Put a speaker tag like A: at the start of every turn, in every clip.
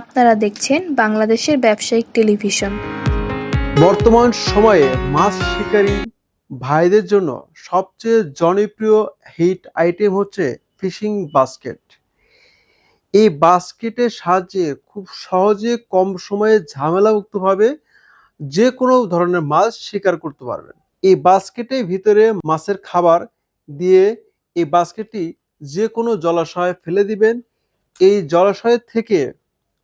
A: আপনারা দেখছেন বাংলাদেশের ব্যবসায়িক টেলিভিশন।
B: বর্তমান সময়ে মাছ শিকারী ভাইদের জন্য সবচেয়ে জনপ্রিয় হিট আইটেম হচ্ছে ফিশিং বাস্কেট এই বাস্কেটের সাহায্যে খুব সহজে কম সময়ে ঝামেলামুক্তভাবে যে কোনো ধরনের মাছ শিকার করতে পারবেন। এই বাস্কেটের ভিতরে মাছের খাবার দিয়ে এই বাস্কেটটি যে কোনো জলাশয়ে ফেলে দিবেন। এই জলাশয় থেকে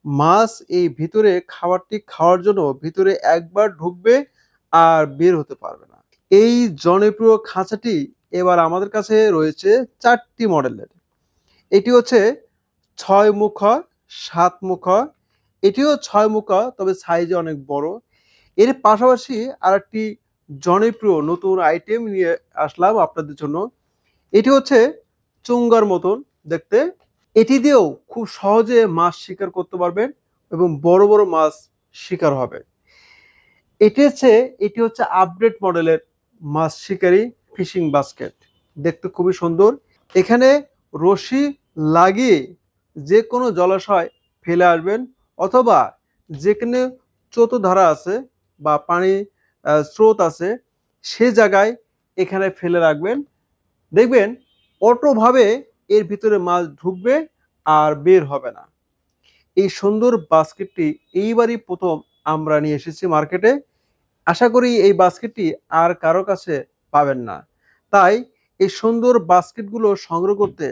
B: মাছ এই ভিতরে খাবারটি খাওয়ার জন্য ভিতরে একবার ঢুকবে আর বের হতে পারবে না। এই জনপ্রিয় খাঁচাটি এবার আমাদের কাছে রয়েছে চারটি মডেলের। এটি হচ্ছে ছয় মুখ, সাত মুখ। এটিও ছয় মুখ, তবে সাইজে অনেক বড়। এর পাশাপাশি আরেকটি জনপ্রিয় নতুন আইটেম নিয়ে আসলাম আপনাদের জন্য। এটি হচ্ছে চুঙ্গার মতন দেখতে। এটি দিয়েও খুব সহজে মাছ শিকার করতে পারবেন এবং বড় বড় মাছ শিকার হবে। এটি হচ্ছে এটি হচ্ছে আপডেট মডেলের মাছ শিকারি ফিশিং বাস্কেট দেখতে খুবই সুন্দর। এখানে রশি লাগিয়ে যে কোনো জলাশয় ফেলে আসবেন অথবা যেখানে চতুধারা আছে বা পানি স্রোত আছে, সে জায়গায় এখানে ফেলে রাখবেন। দেখবেন, অটোভাবে এর ভিতরে মাছ ঢুকবে আর বের হবে না। এই সুন্দর বাস্কেটটি এইবারই প্রথম আমরা নিয়ে এসেছি মার্কেটে। আশা করি এই বাস্কেটটি আর কারও কাছে পাবেন না। তাই এই সুন্দর বাস্কেটগুলো সংগ্রহ করতে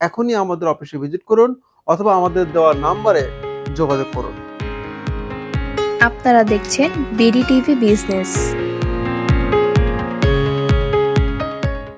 B: এখনই আমাদের অফিসে ভিজিট করুন অথবা আমাদের দেওয়া নাম্বারে যোগাযোগ করুন।
A: আপনারা দেখছেন বিডি টিভি বিজনেস।